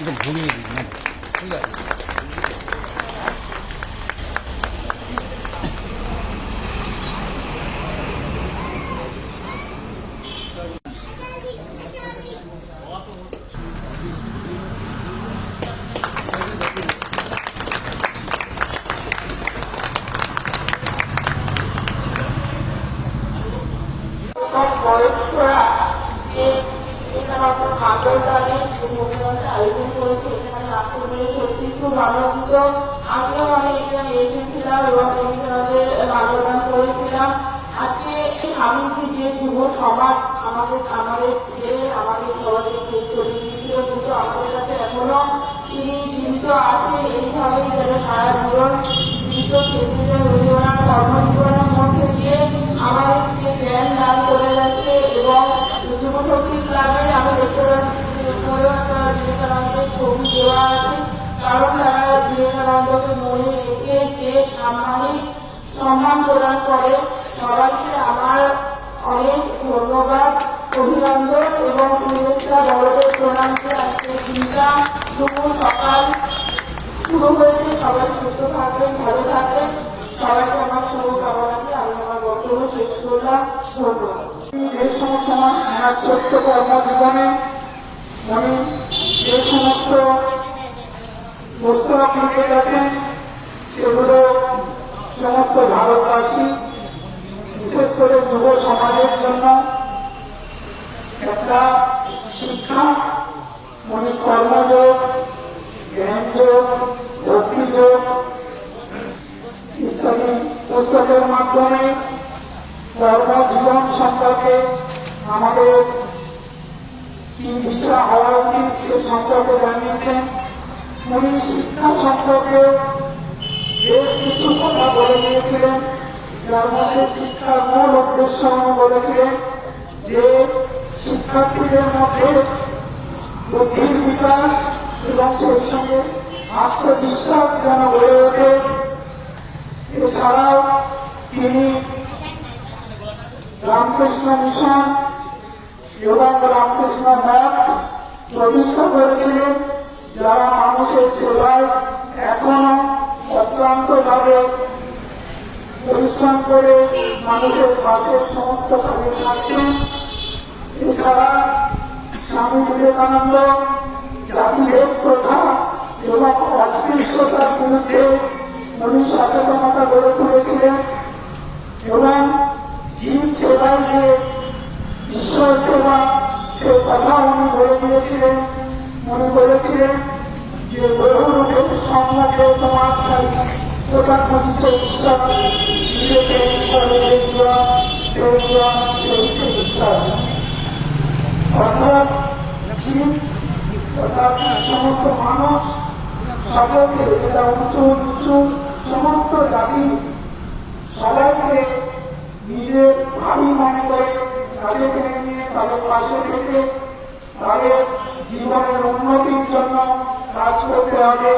이건 보내야 되나? আছে বয়স্করা যে এখানে মাদল আয়োজন করেছে, এখানে সত্যি খুব আনন্দিত। আমিও অনেক এখানে এসেছিলাম এবং মাদল গান করেছিলাম। আজকে স্বামীজি যে যুব আমাদের আমাদের ছেড়ে আমাদের কাছে এখনও তিনি জীবিত আছে এইভাবেই সারা জীবন কর্মজীবনের মধ্যে দিয়ে আমাদেরকে জ্ঞান দান করে যাচ্ছে এবং যুবশক্তি ক্লাবে আমি দেখতে পাচ্ছি যে উপরেও কারণ তারা বিবেকানন্দকে মনে রেখে যে সাম্মানিক সম্মান প্রদান করে। সবাইকে আমার অনেক ধন্যবাদ। অভিনন্দন এবং শুভেচ্ছা, বড়দের সকাল। শুরু হয়েছে। সবাই সুস্থ থাকবেন, ভালো থাকবেন। সবাইকে আমার শুভ কামনা দিয়ে আমি আমার বক্তব্য শেষ করলাম। ধন্যবাদ। সমস্ত আমার ছোট্ট কর্মজীবনে সমস্ত নিয়ে গেছেন সেগুলো সমস্ত ভারতবাসী, বিশেষ করে যুব সমাজের জন্য একটা শিক্ষা উনি কর্মযোগ, জ্ঞানযোগ, ভক্তিযোগ ইত্যাদি পুস্তকের মাধ্যমে কর্মজীবন সম্পর্কে আমাদের কি দিশা হওয়া উচিত সে সম্পর্কে জানিয়েছেন। উনি শিক্ষা সম্পর্কে বেশ কিছু কথা বলে দিয়েছিলেন যার মধ্যে শিক্ষার মূল উদ্দেশ্য উনি বলেছিলেন যে শিক্ষার্থীদের মধ্যে বুদ্ধির বিকাশ এবং সেই সঙ্গে আত্মবিশ্বাস যেন গড়ে ওঠে এছাড়াও তিনি রামকৃষ্ণ মিশন এবং রামকৃষ্ণ মঠ প্রতিষ্ঠা করেছিলেন যারা মানুষের সেবায় এখনও অক্লান্তভাবে পরিশ্রম করে মানুষের পাশে সমস্ত কাজে থাকছেন এছাড়া স্বামী বিবেকানন্দ, জাতিভেদ প্রথা এবং অস্পৃশ্যতার বিরুদ্ধে উনি সচেতনতা গড়ে তুলেছিলেন এবং জীব সেবায় যে ঈশ্বর সেবা সে কথা উনি বলে দিয়েছিলেন উনি বলেছিলেন যে বহুরূপের সম্মুখে তোমার ছাই ওটা খুঁজছে ঈশ্বর নিজেকে করে দেখুয়া দেখুয়া দেখছে ঈশ্বর অর্থাৎ জীব অর্থাৎ সমস্ত মানুষ সকলকে সেটা উঁচু নিচু সমস্ত জাতি সবাইকে নিজের ভাবি মনে করে টেনে নিয়ে তাদের পাশে থেকে তাদের জীবনের উন্নতির জন্য কাজ করতে হবে।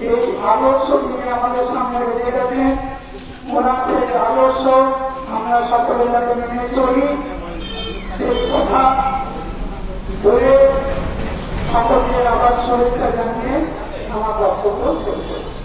এই আদর্শ তিনি আমাদের সামনে রেখে গেছেন ওনার সেই আদর্শ আমরা সকলে যাতে মেনে চলি। সেই কথা বলে সকলকে আবার শুভেচ্ছা জানিয়ে আমার বক্তব্য শেষ করছি।